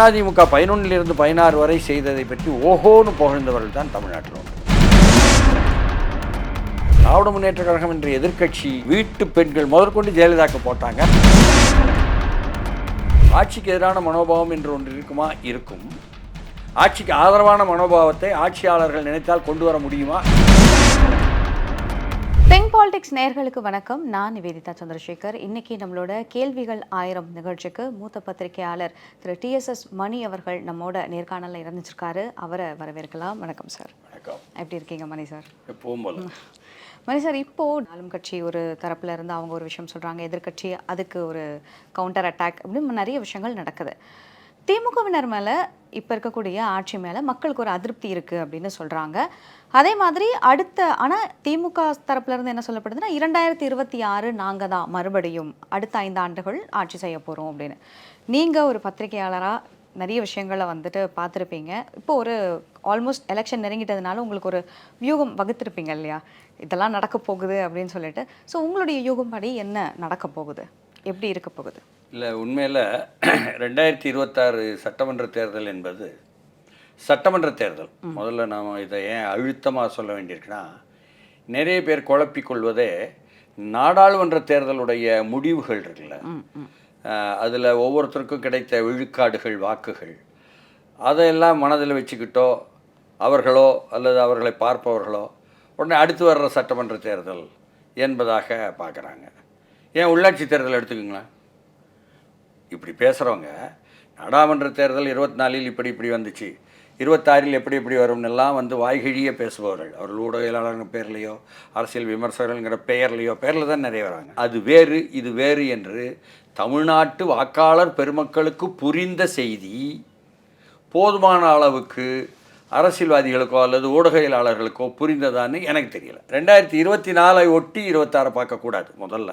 அதிமுக பதினொன்றிலிருந்து பதினாறு வரை செய்ததை பற்றி ஓஹோன்னு புகழ்ந்தவர்கள் தான் தமிழ்நாட்டில் திராவிட முன்னேற்ற கழகம் என்ற எதிர்க்கட்சி வீட்டு பெண்கள் முதற்கொண்டு ஜெயலலிதாக்கு போட்டாங்க. ஆட்சிக்கு எதிரான மனோபாவம் என்று ஒன்று இருக்குமா? இருக்கும். ஆட்சிக்கு ஆதரவான மனோபாவத்தை ஆட்சியாளர்கள் நினைத்தால் கொண்டு வர முடியுமா? பாலிடிக்ஸ் நேயர்களுக்கு வணக்கம். நான் நிவேதிதா சந்திரசேகர். இன்னைக்கு நம்மளோட கேள்விகள் ஆயிரம் நிகழ்ச்சிக்கு மூத்த பத்திரிகையாளர் திரு டிஎஸ்எஸ் மணி அவர்கள் நம்மோட நேர்காணலில் இருந்துச்சிருக்காரு அவரை வரவேற்கலாம். வணக்கம் சார். வணக்கம். எப்படி இருக்கீங்க மணி சார்? எப்பவும் மணி சார் இப்போ ஆளும் கட்சி ஒரு தரப்புல இருந்து அவங்க ஒரு விஷயம் சொல்றாங்க. எதிர்க்கட்சி அதுக்கு ஒரு கவுண்டர் அட்டாக் அப்படின்னு நிறைய விஷயங்கள் நடக்குது. திமுகவினர் மேலே இப்போ இருக்கக்கூடிய ஆட்சி மேலே மக்களுக்கு ஒரு அதிருப்தி இருக்குது அப்படின்னு சொல்கிறாங்க அதே மாதிரி அடுத்த ஆனால் திமுக தரப்புலேருந்து என்ன சொல்லப்படுதுன்னா இரண்டாயிரத்தி இருபத்தி ஆறு நாங்கள் தான் மறுபடியும் அடுத்த ஐந்து ஆண்டுகள் ஆட்சி செய்ய போகிறோம் அப்படின்னு. நீங்கள் ஒரு பத்திரிகையாளராக நிறைய விஷயங்களை வந்துட்டு பார்த்துருப்பீங்க. இப்போ ஒரு ஆல்மோஸ்ட் எலெக்ஷன் நெருங்கிட்டதுனால உங்களுக்கு ஒரு வியூகம் வகுத்திருப்பீங்க இல்லையா? இதெல்லாம் நடக்க போகுது அப்படின்னு சொல்லிட்டு. ஸோ உங்களுடைய யூகம் படி என்ன நடக்க போகுது? எப்படி இருக்க போகுது? இல்லை உண்மையில் ரெண்டாயிரத்தி இருபத்தாறு சட்டமன்ற தேர்தல் என்பது சட்டமன்ற தேர்தல். முதல்ல நாம் இதை ஏன் அழுத்தமாக சொல்ல வேண்டியிருக்குன்னா நிறைய பேர் குழப்பிக் கொள்வதே நாடாளுமன்ற தேர்தலுடைய முடிவுகள் இருக்குல்ல. அதில் ஒவ்வொருத்தருக்கும் கிடைத்த விழுக்காடுகள் வாக்குகள் அதையெல்லாம் மனதில் வச்சுக்கிட்டோ அவர்களோ அல்லது அவர்களை பார்ப்பவர்களோ உடனே அடுத்து வர்ற சட்டமன்ற தேர்தல் என்பதாக பார்க்குறாங்க. ஏன் உள்ளாட்சி தேர்தல் எடுத்துக்கோங்களேன். இப்படி பேசுகிறவங்க நாடாளுமன்ற தேர்தல் இருபத்தி நாலில் இப்படி இப்படி வந்துச்சு. இருபத்தாறில் எப்படி எப்படி வரும்னு எல்லாம் வந்து வாய்கிழிய பேசுபவர்கள். அவர்கள் ஊடகவியலாளர்கள் பேர்லையோ அரசியல் விமர்சகர்கள்ங்கிற பெயர்லையோ பேரில் தான் நிறைய வராங்க. அது வேறு இது வேறு என்று தமிழ்நாட்டு வாக்காளர் பெருமக்களுக்கு புரிந்த செய்தி போதுமான அளவுக்கு அரசியல்வாதிகளுக்கோ அல்லது ஊடகவியலாளர்களுக்கோ புரிந்ததான்னு எனக்கு தெரியல. ரெண்டாயிரத்தி இருபத்தி நாலை ஒட்டி இருபத்தாறை பார்க்கக்கூடாது முதல்ல.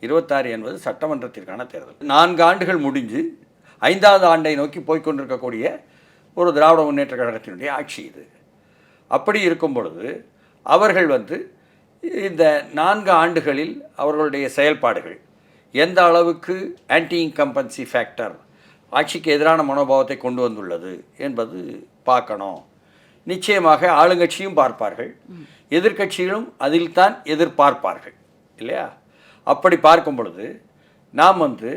இருபத்தாறு என்பது சட்டமன்றத்திற்கான தேர்தல். நான்கு ஆண்டுகள் முடிஞ்சு ஐந்தாவது ஆண்டை நோக்கி போய்க்கொண்டிருக்கக்கூடிய ஒரு திராவிட முன்னேற்ற கழகத்தினுடைய ஆட்சி இது. அப்படி இருக்கும் பொழுது அவர்கள் வந்து இந்த நான்கு ஆண்டுகளில் அவர்களுடைய செயல்பாடுகள் எந்த அளவுக்கு ஆன்டி இன்கம்பன்சி ஃபேக்டர் ஆட்சிக்கு எதிரான மனோபாவத்தை கொண்டு வந்துள்ளது என்பது பார்க்கணும். நிச்சயமாக ஆளுங்கட்சியும் பார்ப்பார்கள். எதிர்க்கட்சிகளும் அதில்தான் எதிர்பார்ப்பார்கள். இல்லையா? அப்படி பார்க்கும் பொழுது நாம் வந்து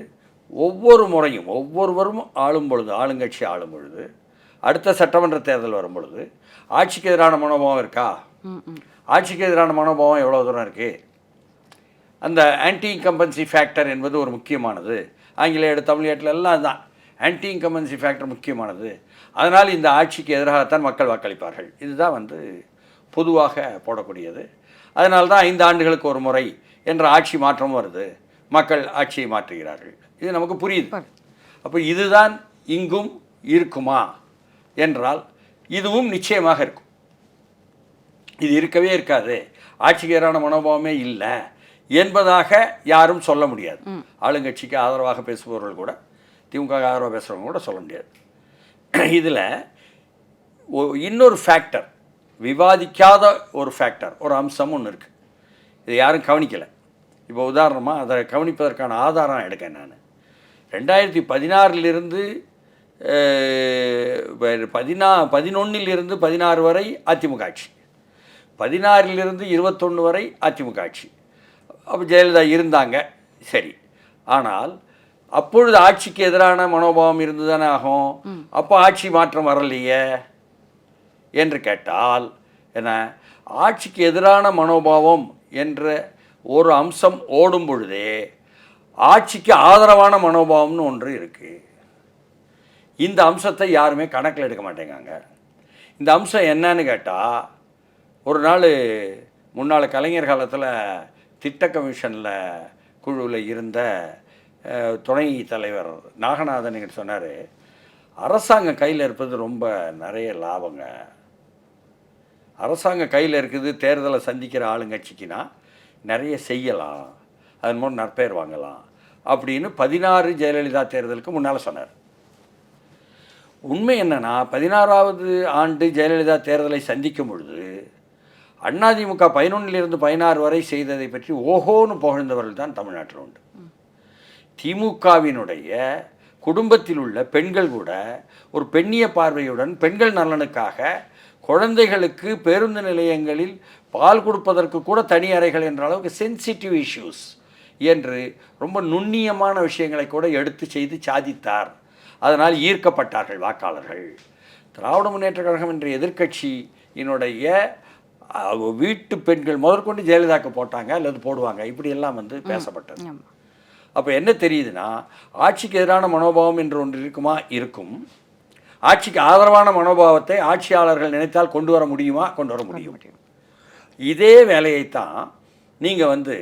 ஒவ்வொரு முறையும் ஒவ்வொருவரும் ஆளும் பொழுது ஆளுங்கட்சி ஆளும் பொழுது அடுத்த சட்டமன்ற தேர்தல் வரும் பொழுது ஆட்சிக்கு எதிரான மனோபாவம் இருக்கா? ஆட்சிக்கு எதிரான மனோபாவம் எவ்வளோ தூரம் இருக்குது அந்த ஆன்டி இன்கம்பன்சி ஃபேக்டர் என்பது ஒரு முக்கியமானது. ஆங்கிலேயோட தமிழ்நாட்டில் எல்லாம் அதுதான். ஆன்டி இன்கம்பன்சி ஃபேக்டர் முக்கியமானது. அதனால் இந்த ஆட்சிக்கு எதிராகத்தான் மக்கள் வாக்களிப்பார்கள். இதுதான் வந்து பொதுவாக போடக்கூடியது. அதனால தான் ஐந்து ஆண்டுகளுக்கு ஒரு முறை என்ற ஆட்சி மாற்றம் வருது. மக்கள் ஆட்சியை மாற்றுகிறார்கள். இது நமக்கு புரியுது. அப்போ இதுதான் இங்கும் இருக்குமா? என்றால் இதுவும் நிச்சயமாக இருக்கும். இது இருக்கவே இருக்காது. ஆட்சிக்கு எதிரான மனோபாவமே இல்லை என்பதாக யாரும் சொல்ல முடியாது. ஆளுங்கட்சிக்கு ஆதரவாக பேசுபவர்கள் கூட திமுக ஆதரவாக பேசுகிறவங்க கூட சொல்ல முடியாது. இதில் இன்னொரு ஃபேக்டர் விவாதிக்காத ஒரு ஃபேக்டர் ஒரு அம்சம் ஒன்று இருக்குது இது யாரும் கவனிக்கலை. இப்போ உதாரணமாக அதை கவனிப்பதற்கான ஆதாரம் எடுக்கேன் நான். ரெண்டாயிரத்தி பதினாறிலிருந்து பதினா பதினொன்னிலிருந்து பதினாறு வரை அதிமுக ஆட்சி. பதினாறிலிருந்து இருபத்தொன்று வரை அதிமுக ஆட்சி. அப்போ ஜெயலலிதா இருந்தாங்க சரி. ஆனால் அப்பொழுது ஆட்சிக்கு எதிரான மனோபாவம் இருந்து தானே ஆகும் அப்போ ஆட்சி மாற்றம் வரலையே? என்று கேட்டால் என்ன? ஆட்சிக்கு எதிரான மனோபாவம் என்ற ஒரு அம்சம் ஓடும் பொழுதே ஆட்சிக்கு ஆதரவான மனோபாவம்னு ஒன்று இருக்குது இந்த அம்சத்தை யாருமே கணக்கில் எடுக்க மாட்டேங்காங்க. இந்த அம்சம் என்னன்னு கேட்டால் ஒரு நாள் முன்னாள் கலைஞர் காலத்தில் திட்ட கமிஷனில் குழுவில் இருந்த துணை தலைவர் நாகநாதன் சொன்னார் அரசாங்கம் கையில் இருப்பது ரொம்ப நிறைய லாபங்க. அரசாங்கம் கையில் இருக்குது தேர்தலை சந்திக்கிற ஆளுங்கட்சிக்குனா நிறைய செய்யலாம் அதன் மூலம் நற்பெயர் வாங்கலாம் அப்படின்னு பதினாறு ஜெயலலிதா தேர்தலுக்கு முன்னால் சொன்னார். உண்மை என்னன்னா பதினாறாவது ஆண்டு ஜெயலலிதா தேர்தலை சந்திக்கும் பொழுது அதிமுக பதினொன்றிலிருந்து பதினாறு வரை செய்ததை பற்றி ஓஹோன்னு புகழ்ந்தவர்கள் தான் தமிழ்நாட்டில் உண்டு. திமுகவினுடைய குடும்பத்தில் உள்ள பெண்கள் கூட ஒரு பெண்ணிய பார்வையுடன் பெண்கள் நலனுக்காக குழந்தைகளுக்கு பேருந்து நிலையங்களில் பால் கொடுப்பதற்கு கூட தனி அறைகள் என்ற அளவுக்கு சென்சிட்டிவ் இஷ்யூஸ் என்று ரொம்ப நுண்ணியமான விஷயங்களை கூட எடுத்து செய்து சாதித்தார். அதனால் ஈர்க்கப்பட்டார்கள் வாக்காளர்கள். திராவிட முன்னேற்ற கழகம் என்ற எதிர்க்கட்சியினுடைய அஹ், வீட்டு பெண்கள் முதற்கொண்டு ஜெயலலிதாக்கு போட்டாங்க அல்லது போடுவாங்க. இப்படியெல்லாம் வந்து பேசப்பட்டது. அப்போ என்ன தெரியுதுன்னா ஆட்சிக்கு எதிரான மனோபாவம் என்று ஒன்று இருக்குமா? இருக்கும். ஆட்சிக்கு ஆதரவான மனோபாவத்தை ஆட்சியாளர்கள் நினைத்தால் கொண்டு வர முடியுமா? கொண்டு வர முடியும். இதே வேலையைத்தான் நீங்கள் வந்து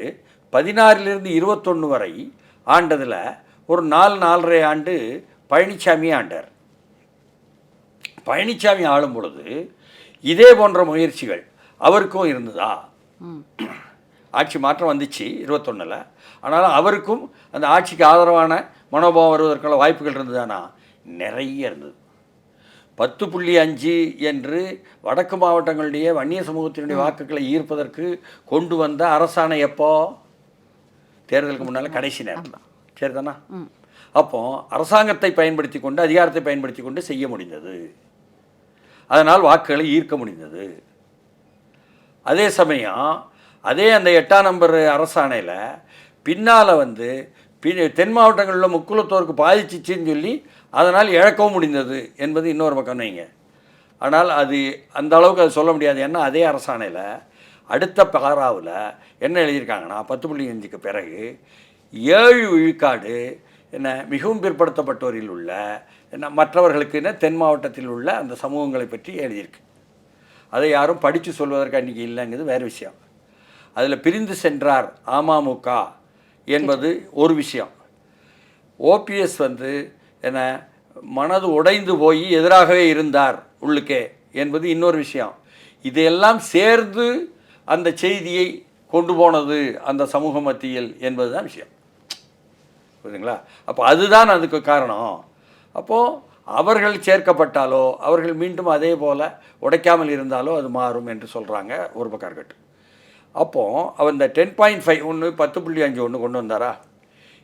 பதினாறிலிருந்து இருபத்தொன்று வரை ஆண்டதில் ஒரு நாலு நாலரை ஆண்டு பழனிசாமி ஆண்டார். பழனிசாமி ஆளும் பொழுது இதே போன்ற முயற்சிகள் அவருக்கும் இருந்ததா? ஆட்சி மாற்றம் வந்துச்சு இருபத்தொன்னில். ஆனாலும் அவருக்கும் அந்த ஆட்சிக்கு ஆதரவான மனோபாவம் வருவதற்கான வாய்ப்புகள் இருந்ததானா? நிறைய இருந்தது. பத்து புள்ளி அஞ்சு என்று வடக்கு மாவட்டங்களுடைய வன்னிய சமூகத்தினுடைய வாக்குகளை ஈர்ப்பதற்கு கொண்டு வந்த அரசாணை எப்போ? தேர்தலுக்கு முன்னால் கடைசி நேரம். தான் சரிதானா? ம். அப்போ அரசாங்கத்தை பயன்படுத்தி கொண்டு அதிகாரத்தை பயன்படுத்தி கொண்டு செய்ய முடிந்தது. அதனால் வாக்குகளை ஈர்க்க முடிந்தது. அதே சமயம் அதே அந்த எட்டாம் நம்பர் அரசாணையில் பின்னால் வந்து பின் தென் மாவட்டங்களில் முக்குலத்தோருக்கு பாதிச்சிச்சின்னு சொல்லி அதனால் இழக்கவும் முடிந்தது என்பது இன்னொரு பக்கம் வைங்க ஆனால் அது அந்த அளவுக்கு அது சொல்ல முடியாது. ஏன்னா அதே அரசாணையில் அடுத்த பாராவில் என்ன எழுதியிருக்காங்கன்னா பத்து புள்ளி அஞ்சுக்கு பிறகு ஏழு விழுக்காடு என்ன மிகவும் பிற்படுத்தப்பட்டோரில் உள்ள என்ன மற்றவர்களுக்கு என்ன தென் மாவட்டத்தில் உள்ள அந்த சமூகங்களை பற்றி எழுதியிருக்கு. அதை யாரும் படித்து சொல்வதற்கு அன்றைக்கி இல்லைங்கிறது வேறு விஷயம். அதில் பிரிந்து சென்றார் அமமுக என்பது ஒரு விஷயம். ஓபிஎஸ் வந்து என்ன மனது உடைந்து போய் எதிராகவே இருந்தார் உள்ளுக்கே என்பது இன்னொரு விஷயம். இதையெல்லாம் சேர்ந்து அந்த செய்தியை கொண்டு போனது அந்த சமூக மத்தியில் என்பது தான் விஷயம். புரியுதுங்களா? அப்போ அதுதான் அதுக்கு காரணம். அப்போது அவர்கள் சேர்க்கப்பட்டாலோ அவர்கள் மீண்டும் அதே போல் உடைக்காமல் இருந்தாலோ அது மாறும் என்று சொல்கிறாங்க ஒரு பக்கம் இருக்கட்டும் அப்போது அவர் இந்த டென் பாயிண்ட் ஃபைவ் ஒன்று பத்து புள்ளி அஞ்சு ஒன்று கொண்டு வந்தாரா?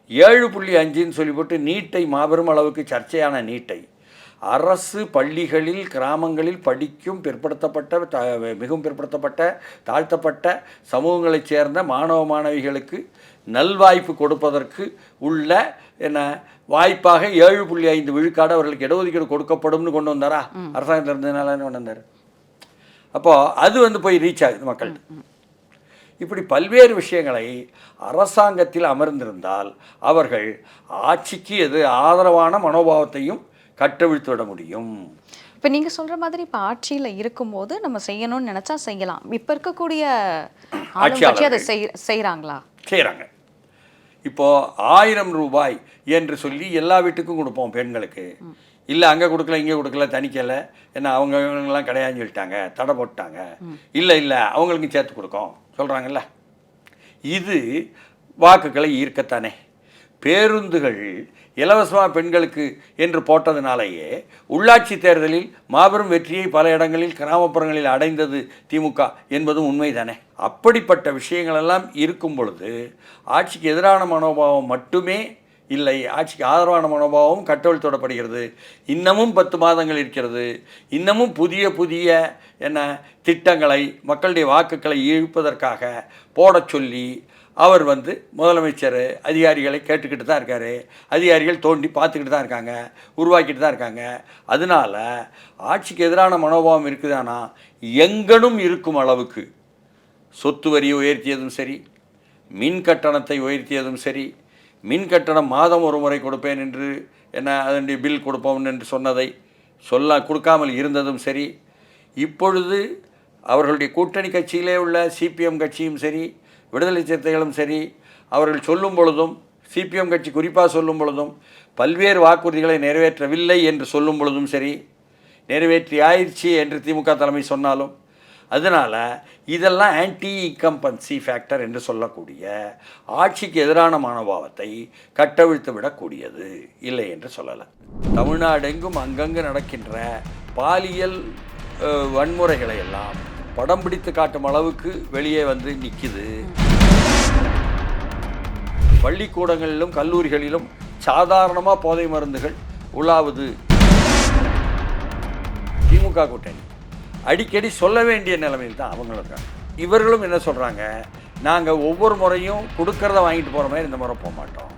ஏழு புள்ளி அஞ்சுன்னு சொல்லிவிட்டு நீட்டை மாபெரும் அளவுக்கு சர்ச்சையான நீட்டை. அரசு பள்ளிகளில் கிராமங்களில் படிக்கும் பிற்படுத்தப்பட்ட த மிகவும் பிற்படுத்தப்பட்ட தாழ்த்தப்பட்ட சமூகங்களைச் சேர்ந்த மாணவ மாணவிகளுக்கு நல்வாய்ப்பு கொடுப்பதற்கு உள்ள என்ன வாய்ப்பாக ஏழு புள்ளி ஐந்து விழுக்காடு அவர்களுக்கு இடஒதுக்கீடு கொடுக்கப்படும்னு கொண்டு வந்தாரா? அரசாங்கத்தில் இருந்ததுனால கொண்டு வந்தார்? அப்போது அது வந்து போய் ரீச் ஆகுது மக்கள்கிட்ட. இப்படி பல்வேறு விஷயங்களை அரசாங்கத்தில் அமர்ந்திருந்தால் அவர்கள் ஆட்சிக்கு எது ஆதரவான மனோபாவத்தையும் கட்டவிழ்த்து விட முடியும். இப்போ நீங்க சொல்ற மாதிரி இப்போ ஆட்சியில இருக்கும்போது நம்ம செய்யணும்னு நினைச்சா செய்யலாம். இப்போ இருக்கக்கூடிய ஆளுங்கட்சி அதை செய் செய்கிறாங்களா செய்கிறாங்க இப்போது ஆயிரம் ரூபாய் என்று சொல்லி எல்லா வீட்டுக்கும் கொடுப்போம் பெண்களுக்கு. இல்லை அங்கே கொடுக்கல இங்கே கொடுக்கல தணிக்கலை என்ன அவங்க இவங்கெல்லாம் கிடையாதுன்னு சொல்லிட்டாங்க தடை போட்டாங்க. இல்லை இல்லை அவங்களுக்கு சேர்த்து கொடுக்கோம். சொல்கிறாங்கல்ல இது வாக்குகளை ஈர்க்கத்தானே. பேருந்துகள் இலவசமாக பெண்களுக்கு என்று போட்டதுனாலேயே உள்ளாட்சி தேர்தலில் மாபெரும் வெற்றியை பல இடங்களில் கிராமப்புறங்களில் அடைந்தது திமுக என்பதும் உண்மைதானே. அப்படிப்பட்ட விஷயங்களெல்லாம் இருக்கும் பொழுது ஆட்சிக்கு எதிரான மனோபாவம் மட்டுமே இல்லை ஆட்சிக்கு ஆதரவான மனோபாவம் கட்டவிழ்த்தோடப்படுகிறது இன்னமும் பத்து மாதங்கள் இருக்கிறது. இன்னமும் புதிய புதிய என்ன திட்டங்களை மக்களுடைய வாக்குகளை இழுப்பதற்காக போடச் சொல்லி அவர் வந்து முதலமைச்சர் அதிகாரிகளை கேட்டுக்கிட்டு தான் இருக்கார். அதிகாரிகள் தோண்டி பார்த்துக்கிட்டு தான் இருக்காங்க உருவாக்கிட்டு தான் இருக்காங்க. அதனால ஆட்சிக்கு எதிரான மனோபாவம் இருக்குதானா? எங்கனும் இருக்கும் அளவுக்கு. சொத்து வரியை உயர்த்தியதும் சரி மின் கட்டணத்தை உயர்த்தியதும் சரி மின் கட்டணம் மாதம் ஒரு முறை கொடுப்பேன் என்று என்ன அதனுடைய பில் கொடுப்போம் என்று சொன்னதை சொல்ல கொடுக்காமல் இருந்ததும் சரி. இப்பொழுது அவர்களுடைய கூட்டணி கட்சியிலே உள்ள சிபிஎம் கட்சியும் சரி விடுதலை சிறுத்தைகளும் சரி அவர்கள் சொல்லும் பொழுதும் சிபிஎம் கட்சி குறிப்பாக சொல்லும் பொழுதும் பல்வேறு வாக்குறுதிகளை நிறைவேற்றவில்லை என்று சொல்லும் பொழுதும் சரி நிறைவேற்றி ஆயிடுச்சு என்று திமுக தலைமை சொன்னாலும் அதனால் இதெல்லாம் ஆன்டி இன்கம்பன்சி ஃபேக்டர் என்று சொல்லக்கூடிய ஆட்சிக்கு எதிரான மனோபாவத்தை கட்டவிழ்த்து விடக்கூடியது இல்லை என்று சொல்லலை. தமிழ்நாடெங்கும் அங்கங்கு நடக்கின்ற பாலியல் வன்முறைகளை எல்லாம் படம் பிடித்து காட்டும் அளவுக்கு வெளியே வந்து நிற்கிது பள்ளிக்கூடங்களிலும் கல்லூரிகளிலும் சாதாரணமாக போதை மருந்துகள் உலாவுது. திமுக கூட்டணி. அடிக்கடி சொல்ல வேண்டிய நிலைமையில் தான் அவங்களுக்கு இவர்களும் என்ன சொல்கிறாங்க நாங்கள் ஒவ்வொரு முறையும் கொடுக்கறத வாங்கிட்டு போகிற மாதிரி இந்த முறை போக மாட்டோம்.